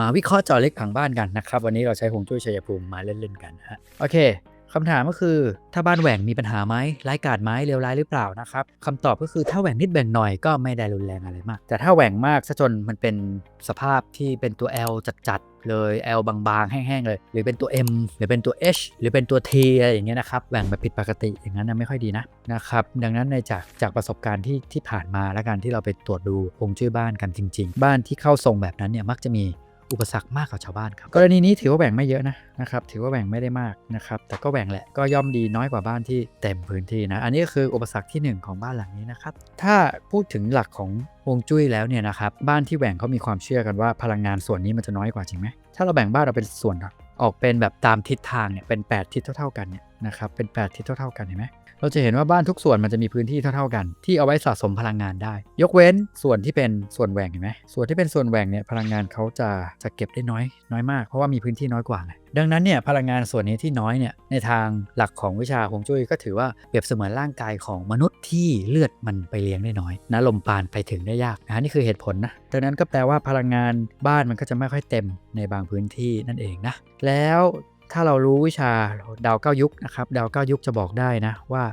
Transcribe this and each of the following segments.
มาวิเคราะห์จอเล็กผังบ้านกันนะครับ วันนี้เราใช้ฮวงจุ้ยชัยภูมิมาเล่นๆกันฮะโอเคคำถามก็คือถ้าบ้านแหว่งมีปัญหาไหมร้ายกาจไหมเลวร้ายหรือเปล่านะครับคำตอบก็คือถ้าแหว่งนิดแหว่งหน่อยก็ไม่ได้รุนแรงอะไรมาก แต่ถ้าแหว่งมากซะจนมันเป็นสภาพที่เป็นตัว L จัดๆเลย L บางๆ แห้งๆเลย หรือเป็นตัว M หรือเป็นตัว H หรือเป็นตัว T อะไรอย่างเงี้ยนะครับแหว่งแบบผิดปกติอย่างนั้นไม่ค่อยดีนะนะครับดังนั้นในจากจากประสบการณ์ที่ที่ผ่านมาและการที่เราไปตรวจดูฮวงจุ้ยบ้านกันจริง ๆ บ้านที่เข้าทรงแบบนั้นเนี่ยมักจะมี อุปสรรคมากกว่าชาวบ้านครับ กรณีนี้ถือว่าแหว่งไม่เยอะนะนะครับ ถือว่าแหว่งไม่ได้มากนะครับ แต่ก็แหว่งแหละ ก็ย่อมดีน้อยกว่าบ้านที่เต็มพื้นที่นะ อันนี้ก็คืออุปสรรคที่หนึ่งของบ้านหลังนี้นะครับ ถ้าพูดถึงหลักของฮวงจุ้ยแล้วเนี่ยนะครับ บ้านที่แหว่งเขามีความเชื่อกันว่าพลังงานส่วนนี้มันจะน้อยกว่าจริงไหม ถ้าเราแบ่งบ้านเราเป็นส่วนออกเป็นแบบตามทิศทางเนี่ยเป็น 8 ทิศเท่า ๆกันเนี่ยนะครับ เป็น 8 ทิศเท่าๆกันเห็นไหม เราจะเห็นว่าบ้านทุกส่วนมันจะมีพื้นที่เท่าๆกัน ที่เอาไว้สะสมพลังงานได้ ยกเว้นส่วนที่เป็นส่วนแหว่งเห็นไหมส่วนที่เป็นส่วนแหว่งเนี่ยพลังงานเขาจะจะเก็บได้น้อย น้อยมากเพราะว่ามีพื้นที่น้อยกว่าไงดังนั้นเนี่ยพลังงานส่วนนี้ที่น้อยเนี่ยในทางหลักของวิชาฮวงจุ้ยก็ถือว่าเปรียบเสมือนร่างกายของมนุษย์ที่เลือดมันไปเลี้ยงได้น้อยนะลมปานไปถึงได้ยากนะนี่คือเหตุผลนะดังนั้นก็แปลว่าพลังงานบ้านมันก็จะไม่ค่อยเต็มในบางพื้นที่นั่นเองนะแล้ว ถ้าเรารู้วิชาดาวเก้ายุคนะครับดาวเก้ายุคจะบอกได้นะว่า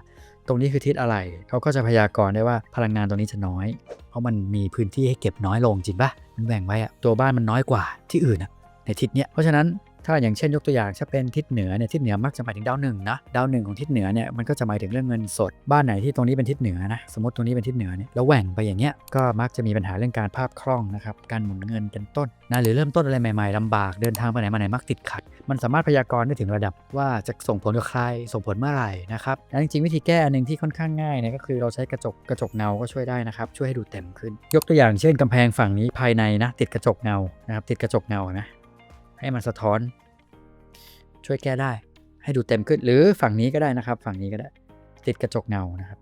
ตรงนี้คือทิศอะไร เขาก็จะพยากรณ์ได้ว่าพลังงานตรงนี้จะน้อย เพราะมันมีพื้นที่ให้เก็บน้อยลงจริงปะมันแบ่งไว้อะตัวบ้านมันน้อยกว่าที่อื่นอะในทิศเนี้ยเพราะฉะนั้น ถ้าอย่างเช่นยกตัวอย่างถ้าเป็นทิศเหนือเนี่ยทิศเหนือมักจะหมายถึงดาวหนึ่งนะดาวหนึ่งของทิศเหนือเนี่ยมันก็จะหมายถึงเรื่องเงินสดบ้านไหนที่ตรงนี้เป็นทิศเหนือนะสมมติตรงนี้เป็นทิศเหนือเนี่ยแล้วแหว่งไปอย่างเงี้ยก็มักจะมีปัญหาเรื่องการภาพคล่องนะครับการหมุนเงินเป็นต้นนะหรือเริ่มต้นอะไรใหม่ๆลำบากเดินทางไปไหนมาไหนมักติดขัด มันสามารถพยากรณ์ได้ถึงระดับว่าจะส่งผลกับใครส่งผลเมื่อไหร่นะครับและจริงๆวิธีแก้อันหนึ่งที่ค่อนข้างง่ายเนี่ยก็คือเราใช้กระจกกระจกเงาก็ช่วยได้นะครับช่วยให้ดูเต็มขึ้น ยกตัวอย่างเช่นกำแพงฝั่งนี้ภายในนะติดกระจกเงานะครับติดกระจกเงานะ ให้มันสะท้อน ช่วยแก้ได้ ให้ดูเต็มขึ้นหรือฝั่งนี้ก็ได้นะครับ ฝั่งนี้ก็ได้ ติดกระจกเงานะครับ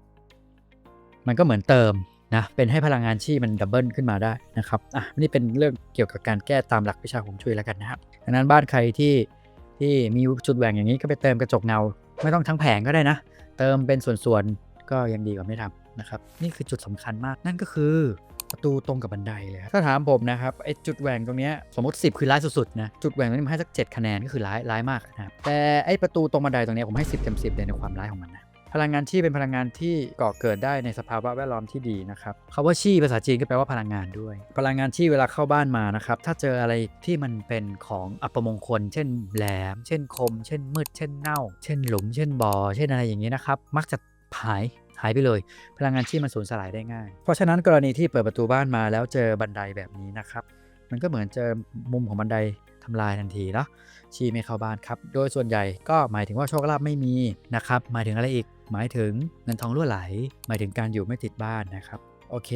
มันก็เหมือนเติมนะเป็นให้พลังงานชีมันดับเบิลขึ้นมาได้นะครับอะนี่เป็นเรื่องเกี่ยวกับการแก้ตามหลักวิชาฮวงจุ้ยแล้วกันนะครับดังนั้นบ้านใครที่ที่มีจุดแหว่งอย่างนี้ก็ไปเติมกระจกเงา ไม่ต้องทั้งแผงก็ได้นะ เติมเป็นส่วนๆก็ยังดีกว่าไม่ทำนะครับ นี่คือจุดสำคัญมากนั่นก็คือ ประตูตรงกับบันไดเลยถ้าถามผมนะครับไอ้จุดแหว่งตรงเนี้ยสมมติ 10 คือร้ายสุดๆนะจุดแหว่งตรงนี้ผมให้สัก 7 คะแนนก็คือร้ายร้ายมากนะครับแต่ไอ้ประตูตรงบันไดตรงนี้ผมให้ 10เต็ม10เลยในความร้ายของมันนะพลังงานชี่เป็นพลังงานที่ก่อเกิดได้ในสภาวะแวดล้อมที่ดีนะครับคาว่าชี่ภาษาจีนก็แปลว่าพลังงานด้วย พลังงานชี่เวลาเข้าบ้านมานะครับ ถ้าเจออะไรที่มันเป็นของอัปมงคล เช่นแหลม เช่นคม เช่นมืด เช่นเน่า เช่นหลุม เช่นบ่อ เช่นอะไรอย่างนี้นะครับ มักจะหาย หายไปเลย พลังงานชีพมันสูญสลายได้ง่าย เพราะฉะนั้นกรณีที่เปิดประตูบ้านมาแล้วเจอบันไดแบบนี้นะครับ มันก็เหมือนเจอมุมของบันไดทำลายทันทีเนาะชีไม่เข้าบ้านครับ โดยส่วนใหญ่ก็หมายถึงว่าโชคลาภไม่มีนะครับหมายถึงอะไรอีก หมายถึงเงินทองรั่วไหล หมายถึงการอยู่ไม่ติดบ้านนะครับโอเค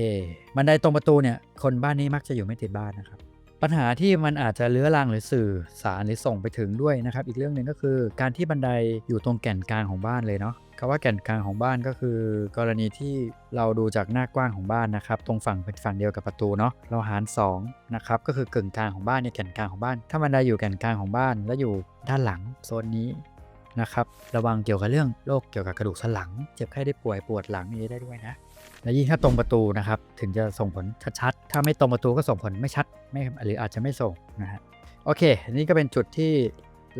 บันไดตรงประตูเนี่ยคนบ้านนี้มักจะอยู่ไม่ติดบ้านนะครับปัญหาที่มันอาจจะเลื้อรังหรือสื่อสารหรือส่งไปถึงด้วยนะครับ อีกเรื่องหนึ่งก็คือการที่บันไดอยู่ตรงแก่นกลางของบ้านเลยเนาะ คำว่าแก่นกลางของบ้านก็คือ กรณีที่เราดูจากหน้ากว้างของบ้านนะครับ ตรงฝั่งเป็นฝั่งเดียวกับประตูเนาะเราหาร2นะครับก็คือกึ่งกลางของบ้านเนี่ยแก่นกลางของบ้าน ถ้าบันได้อยู่แก่นกลางของบ้าน และอยู่ด้านหลังโซนนี้นะครับระวังเกี่ยวกับเรื่องโรคเกี่ยวกับกระดูกสันหลัง เจ็บไข้ได้ป่วยปวดหลังนี้ได้ด้วยนะและยิ่งถ้าตรงประตูนะครับถึงจะส่งผลชัดๆถ้าไม่ตรงประตูก็ส่งผลไม่ชัดไม่หรืออาจจะไม่ส่งนะฮะโอเค นี่ก็เป็นจุดที่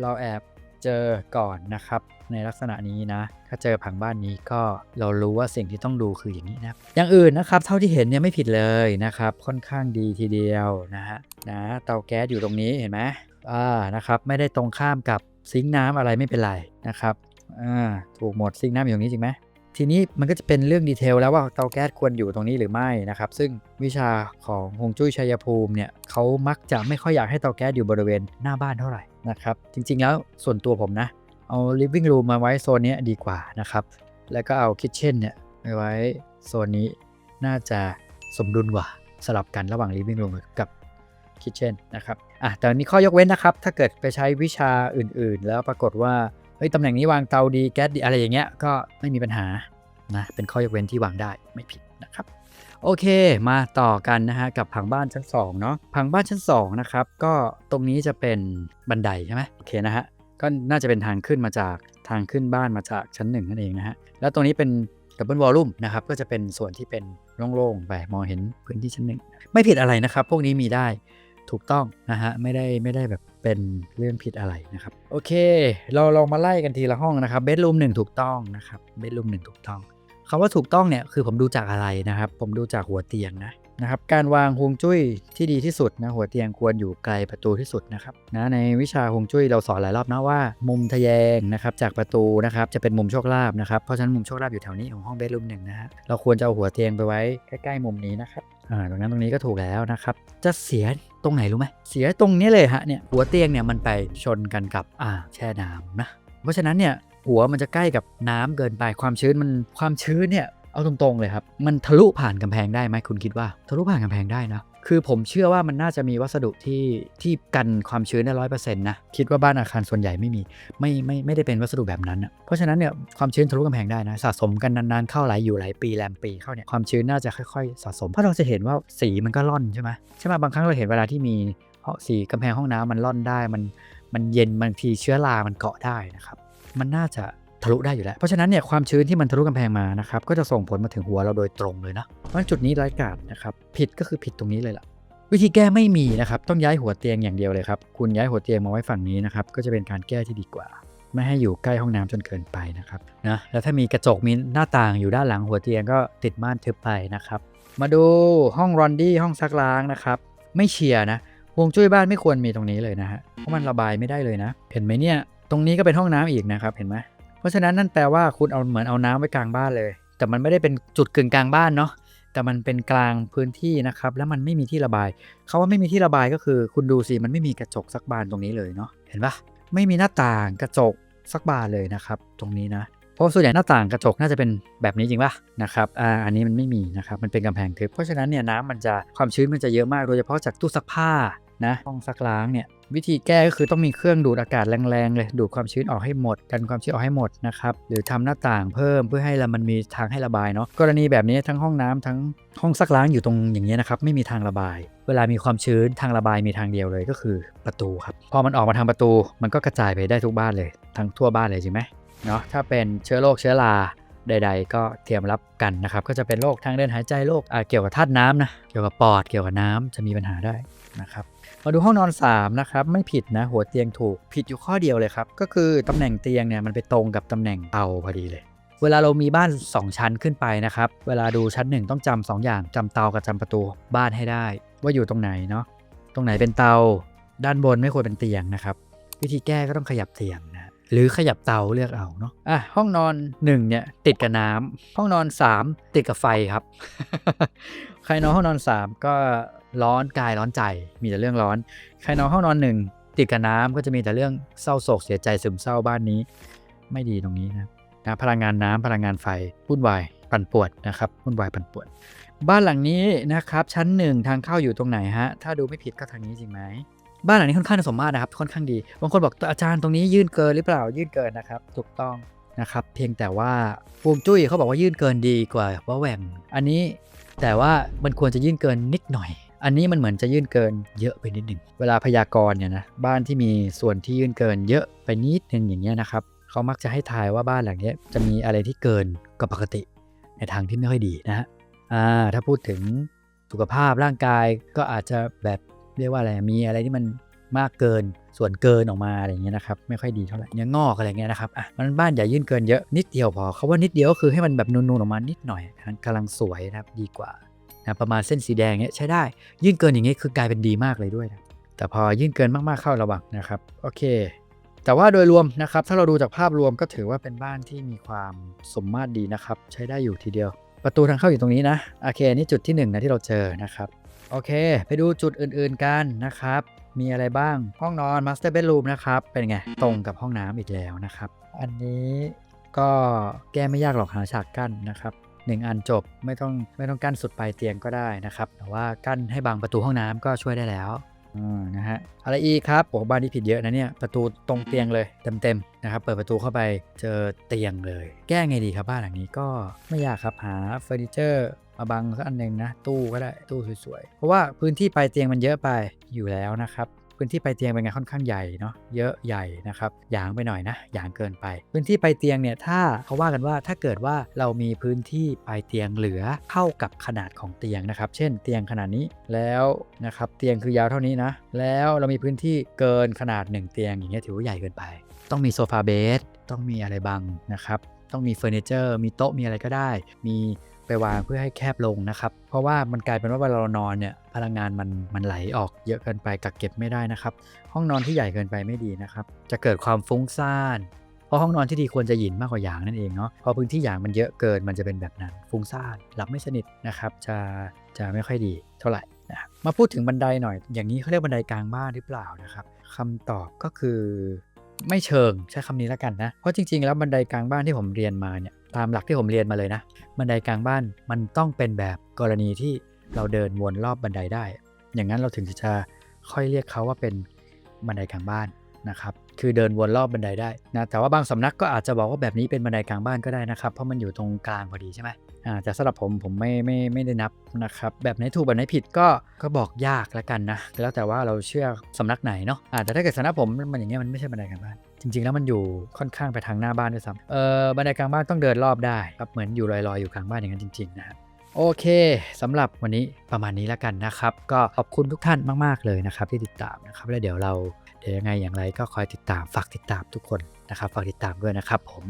เราแอบ เจอก่อนนะครับ ในลักษณะนี้นะ ถ้าเจอผังบ้านนี้ก็เรารู้ว่าสิ่งที่ต้องดูคืออย่างนี้นะอย่างอื่นนะครับ เท่าที่เห็นเนี่ยไม่ผิดเลยนะครับ ค่อนข้างดีทีเดียวนะฮะนะเตาแก๊สอยู่ตรงนี้เห็นไหมอ่านะครับไม่ได้ตรงข้ามกับซิงค์น้ำอะไรไม่เป็นไรนะครับอ่าถูกหมดซิงค์น้ำอยู่ตรงนี้จริงไหม ทีนี้มันก็จะเป็นเรื่องดีเทลแล้วว่าเตาแก๊สควรอยู่ตรงนี้หรือไม่นะครับ ซึ่งวิชาของฮงจุ้ยชัยภูมิเนี่ยเขามักจะไม่ค่อยอยากให้เตาแก๊สอยู่บริเวณหน้าบ้านเท่าไหร่นะครับ จริงๆแล้วส่วนตัวผมนะ เอา living room มาไว้โซนนี้ดีกว่านะครับ แล้วก็เอา kitchen เนี่ยไปไว้โซนนี้น่าจะสมดุลกว่าสลับกันระหว่าง living room กับ kitchen นะครับอะแต่มีข้อยกเว้นนะครับ ถ้าเกิดไปใช้วิชาอื่นๆ แล้วปรากฏว่า ฮ้ยตำแหน่งนี้วางเตาดีแก๊สดีอะไรอย่างเงี้ยก็ไม่มีปัญหานะเป็นข้อยกเว้นที่วางได้ไม่ผิดนะครับโอเค มาต่อกันนะฮะกับผังบ้านชั้น2เนาะผังบ้านชั้น2นะครับก็ตรงนี้จะเป็นบันไดใช่ไหมโอเคนะฮะก็น่าจะเป็นทางขึ้นมาจากทางขึ้นบ้านมาจากชั้น1นั่นเองนะฮะแล้วตรงนี้เป็นดับเบิลวอลลุ่มนะครับก็จะเป็นส่วนที่เป็นโล่งๆไปมองเห็นพื้นที่ชั้นหนึ่งไม่ผิดอะไรนะครับ พวกนี้มีได้ ถูกต้องนะฮะไม่ได้ไม่ได้แบบเป็นเรื่องผิดอะไรนะครับ โอเค เราลองมาไล่กันทีละห้องนะครับเบดรูมหนึ่งถูกต้องนะครับเบดรูมหนึ่งถูกต้องคำว่าถูกต้องเนี่ยคือผมดูจากอะไรนะครับ ผมดูจากหัวเตียงนะ นะครับการวางฮวงจุ้ยที่ดีที่สุดนะหัวเตียงควรอยู่ไกลประตูที่สุดนะครับนะในวิชาฮวงจุ้ยเราสอนหลายรอบนะว่า มุมทะแยงนะครับจากประตูนะครับจะเป็นมุมโชคลาภนะครับเพราะฉะนั้นมุมโชคลาภอยู่แถวนี้ของห้องเบดรูมหนึ่งนะฮะเราควรจะเอาหัวเตียงไปไว้ใกล้ๆมุมนี้นะครับอ่าตรงนั้นตรงนี้ก็ถูกแล้วนะครับจะเสียตรงไหนรู้ไหมเสียตรงนี้เลยฮะเนี่ยหัวเตียงเนี่ยมันไปชนกันกับอ่างแช่น้ำนะเพราะฉะนั้นเนี่ยหัวมันจะใกล้กับน้ำเกินไปความชื้นมันความชื้นเนี่ย เอาตรงๆเลยครับ มันทะลุผ่านกำแพงได้ไหมคุณคิดว่า ทะลุผ่านกำแพงได้นะ คือผมเชื่อว่ามันน่าจะมีวัสดุที่ที่กันความชื้นได้ร้อยเปอร์เซ็นต์นะ คิดว่าบ้านอาคารส่วนใหญ่ไม่มี ไม่ไม่ไม่ได้เป็นวัสดุแบบนั้นนะเพราะฉะนั้นเนี่ยความชื้นทะลุกำแพงได้นะ สะสมกันนานๆเข้าหลายอยู่หลายปีแรมปีเข้าเนี่ยความชื้นน่าจะค่อยๆ สะสม เพราะเราจะเห็นว่าสีมันก็ร่อนใช่ไหมใช่ไหมบางครั้งเราเห็นเวลาที่มีสีกำแพงห้องน้ำมันร่อนได้ มันมันเย็นบางทีเชื้อรา มันเกาะได้นะครับ มันน่าจะ ทะลุได้อยู่แล้ว เพราะฉะนั้นเนี่ยความชื้นที่มันทะลุกำแพงมานะครับก็จะส่งผลมาถึงหัวเราโดยตรงเลยนะเพราะฉะนั้นจุดนี้ไร้กาจนะครับผิดก็คือผิดตรงนี้เลยล่ะวิธีแก้ไม่มีนะครับต้องย้ายหัวเตียงอย่างเดียวเลยครับคุณย้ายหัวเตียงมาไว้ฝั่งนี้นะครับก็จะเป็นการแก้ที่ดีกว่า ไม่ให้อยู่ใกล้ห้องน้ำจนเกินไปนะครับนะแล้วถ้ามีกระจกมีหน้าต่างอยู่ด้านหลังหัวเตียงก็ติดม่านทึบไปนะครับมาดูห้องรอนดี้ห้องซักล้างนะครับไม่เชียร์นะฮวงจุ้ยบ้านไม่ควรมีตรงนี้เลยนะฮะเพราะมันระบายไม่ได้เลยนะ เห็นไหมเนี่ย ตรงนี้ก็เป็นห้องน้ำอีกนะครับ เห็นไหม ราะฉะนั้นนั่นแปลว่าคุณเอาเหมือนเอาน้ำไว้กลางบ้านเลย แต่มันไม่ได้เป็นจุดกึ่งกลางบ้านเนาะแต่มันเป็นกลางพื้นที่นะครับ แล้วมันไม่มีที่ระบายเขาว่าไม่มีที่ระบายก็คือ คุณดูสิมันไม่มีกระจกสักบานตรงนี้เลยเนาะเห็นปะไม่มีหน้าต่างกระจกสักบานเลยนะครับ ตรงนี้นะเพราะส่วนใหญ่หน้าต่างกระจกน่าจะเป็นแบบนี้จริงปะนะครับอ่าอันนี้มันไม่มีนะครับมันเป็นกำแพงทึบเพราะฉะนั้นเนี่ยน้ำมันจะความชื้นมันจะเยอะมากโดยเฉพาะจากตู้ซักผ้า นะห้องซักล้างเนี่ยวิธีแก้ก็คือต้องมีเครื่องดูดอากาศแรงๆเลยดูดความชื้นออกให้หมด กันความชื้นออกให้หมดนะครับหรือทำหน้าต่างเพิ่มเพื่อให้มันมีทางให้ระบายเนาะกรณีแบบนี้ทั้งห้องน้ำทั้งห้องซักล้างอยู่ตรงอย่างเงี้ยนะครับไม่มีทางระบาย เวลามีความชื้นทางระบายมีทางเดียวเลยก็คือประตูครับพอมันออกมาทางประตู มันก็กระจายไปได้ทุกบ้านเลย ทั้งทั่วบ้านเลยจริงไหมเนาะถ้าเป็นเชื้อโรคเชื้อรา ใด ๆ ก็เตรียมรับกันนะครับ ก็จะเป็นโรคทางเดินหายใจโรคเกี่ยวกับธาตุน้ำนะ เกี่ยวกับปอด เกี่ยวกับน้ำจะมีปัญหาได้นะครับมาดูห้องนอน 3 นะครับ ไม่ผิดนะ หัวเตียงถูกผิดอยู่ข้อเดียวเลยครับ ก็คือตำแหน่งเตียงเนี่ยมันไปตรงกับตำแหน่งเตาพอดีเลย เวลาเรามีบ้าน 2 ชั้นขึ้นไปนะครับ เวลาดูชั้น 1 ต้องจำสองอย่างจำเตากับจำประตูบ้านให้ได้ ว่าอยู่ตรงไหนเนาะตรงไหนเป็นเตา ด้านบนไม่ควรเป็นเตียงนะครับ วิธีแก้ก็ต้องขยับเตียง หรือขยับเตาเลือกเอาเนาะอะห้องนอน1เนี่ยติดกับน้ำห้องนอน 3 ติดกับไฟครับ ใครนอนห้องนอน 3 ก็ร้อนกายร้อนใจมีแต่เรื่องร้อน ใครนอนห้องนอนหนึ่งติดกับน้ำก็จะมีแต่เรื่องเศร้าโศกเสียใจซึมเศร้าบ้านนี้ ไม่ดีตรงนี้นะนะพลังงานน้ำพลังงานไฟวุ่นวายปั่นป่วนนะครับวุ่นวายปั่นป่วนบ้านหลังนี้นะครับชั้นหนึ่งทางเข้าอยู่ตรงไหนฮะถ้าดูไม่ผิดก็ทางนี้จริงไหม บ้านหลังนี้ค่อนข้างสมมาตรนะครับ ค่อนข้างดี บางคนบอกอาจารย์ตรงนี้ยื่นเกินหรือเปล่า ยื่นเกินนะครับ ถูกต้องนะครับ เพียงแต่ว่าฟวงจุ้ยเขาบอกว่ายื่นเกินดีกว่าว่าแหว่ง อันนี้แต่ว่ามันควรจะยื่นเกินนิดหน่อย อันนี้มันเหมือนจะยื่นเกินเยอะไปนิดหนึ่ง เวลาพยากรณ์เนี่ยนะ บ้านที่มีส่วนที่ยื่นเกินเยอะไปนิดนึงอย่างเงี้ยนะครับ เขามักจะให้ทายว่าบ้านหลังนี้จะมีอะไรที่เกินกว่าปกติ ในทางที่ไม่ค่อยดีนะฮะ อ่า ถ้าพูดถึงสุขภาพร่างกายก็อาจจะแบบ เรียกว่าอะไรมีอะไรที่มันมากเกินส่วนเกินออกมาอะไรอย่างเงี้ยนะครับไม่ค่อยดีเท่าไหร่เนื้องอกอะไรเงี้ยนะครับอะมันบ้านอย่ายื่นเกินเยอะนิดเดียวพอเขาว่านิดเดียวก็คือให้มันแบบนูนๆออกมานิดหน่อยกำลังสวยนะครับดีกว่านะประมาณเส้นสีแดงเนี้ยใช้ได้ ยื่นเกินอย่างนี้คือกลายเป็นดีมากเลยด้วยนะแต่พอยื่นเกินมากๆเข้าระวังนะครับโอเค แต่ว่าโดยรวมนะครับถ้าเราดูจากภาพรวมก็ถือว่าเป็นบ้านที่มีความสมมาตรดีนะครับใช้ได้อยู่ทีเดียว ประตูทางเข้าอยู่ตรงนี้นะโอเคนี่จุดที่1นะที่เราเจอนะครับ โอเค ไปดูจุดอื่นๆกันนะครับ มีอะไรบ้าง ห้องนอน Master Bedroom นะครับ เป็นไง ตรงกับห้องน้ำอีกแล้วนะครับ อันนี้ก็แก้ไม่ยากหรอกหาฉากกั้นนะครับหนึ่งอันจบไม่ต้องไม่ต้องกั้นสุดปลายเตียงก็ได้นะครับ แต่ว่ากั้นให้บังประตูห้องน้ำก็ช่วยได้แล้วอืมนะฮะอะไรอีกครับโอ้บ้านนี้ผิดเยอะนะเนี่ยประตูตรงเตียงเลยเต็มๆนะครับ เปิดประตูเข้าไปเจอเตียงเลย แก้ไงดีครับบ้านหลังนี้ก็ไม่ยากครับหาเฟอร์นิเจอร์ มาบังสักอันหนึ่งนะ ตู้ก็ได้ตู้สวยๆเพราะว่าพื้นที่ปลายเตียงมันเยอะไปอยู่แล้วนะครับพื้นที่ปลายเตียงเป็นไงค่อนข้างใหญ่เนาะเยอะใหญ่นะครับหยางไปหน่อยนะหยางเกินไป พื้นที่ปลายเตียงเนี่ยถ้าเขาว่ากันว่าถ้าเกิดว่าเรามีพื้นที่ปลายเตียงเหลือเท่ากับขนาดของเตียงนะครับ เช่นเตียงขนาดนี้แล้วนะครับเตียงคือยาวเท่านี้นะ แล้วเรามีพื้นที่เกินขนาด 1 เตียงอย่างเงี้ยถือว่าใหญ่เกินไป ต้องมีโซฟาเบดต้องมีอะไรบังนะครับต้องมีเฟอร์นิเจอร์มีโต๊ะมีอะไรก็ได้ มี ไปวางเพื่อให้แคบลงนะครับ เพราะว่ามันกลายเป็นว่าเวลาเรานอนเนี่ยพลังงานมันมันไหลออกเยอะเกินไปกักเก็บไม่ได้นะครับ ห้องนอนที่ใหญ่เกินไปไม่ดีนะครับ จะเกิดความฟุ้งซ่านเพราะห้องนอนที่ดีควรจะหยินมากกว่าหยางนั่นเองเนาะพอพื้นที่หยางมันเยอะเกินมันจะเป็นแบบนั้นฟุ้งซ่านหลับไม่สนิทนะครับ จะจะไม่ค่อยดีเท่าไหร่นะมาพูดถึงบันไดหน่อย อย่างนี้เขาเรียกบันไดกลางบ้านหรือเปล่านะครับคำตอบก็คือไม่เชิงใช้คำนี้แล้วกันนะ เพราะจริงๆ แล้วบันไดกลางบ้านที่ผมเรียนมาเนี่ย ตามหลักที่ผมเรียนมาเลยนะ บันไดกลางบ้านมันต้องเป็นแบบกรณีที่เราเดินวนรอบบันไดได้ อย่างนั้นเราถึงจะค่อยเรียกเขาว่าเป็นบันไดกลางบ้านนะครับ คือเดินวนรอบบันไดได้นะ แต่ว่าบางสำนักก็อาจจะบอกว่าแบบนี้เป็นบันไดกลางบ้านก็ได้นะครับ เพราะมันอยู่ตรงกลางพอดีใช่ไหมอ่าแต่สำหรับผมผมไม่ไม่ไม่ได้นับนะครับ แบบไหนถูกแบบไหนผิดก็ก็บอกยากล้วกันนะ แล้วแต่ว่าเราเชื่อสำนักไหนเนาะอ่าแต่ถ้าเกิดสำนักผมมันอย่างเงี้ยมันไม่ใช่บันไดกลางบ้าน จริง ๆ แล้วมันอยู่ค่อนข้างไปทางหน้าบ้านด้วยซ้ำเออบันไดกลางบ้านต้องเดินรอบได้ครับเหมือนอยู่ลอยๆอยู่กลางบ้านอย่างนั้นจริงๆนะครับโอเคสำหรับวันนี้ประมาณนี้แล้วกันนะครับ ก็ขอบคุณทุกท่านมาก ๆ เลยนะครับ ที่ติดตามนะครับ แล้วเดี๋ยวเราเดี๋ยวยังไงอย่างไรก็คอยติดตามฝากติดตามทุกคนนะครับฝากติดตามด้วยนะครับผม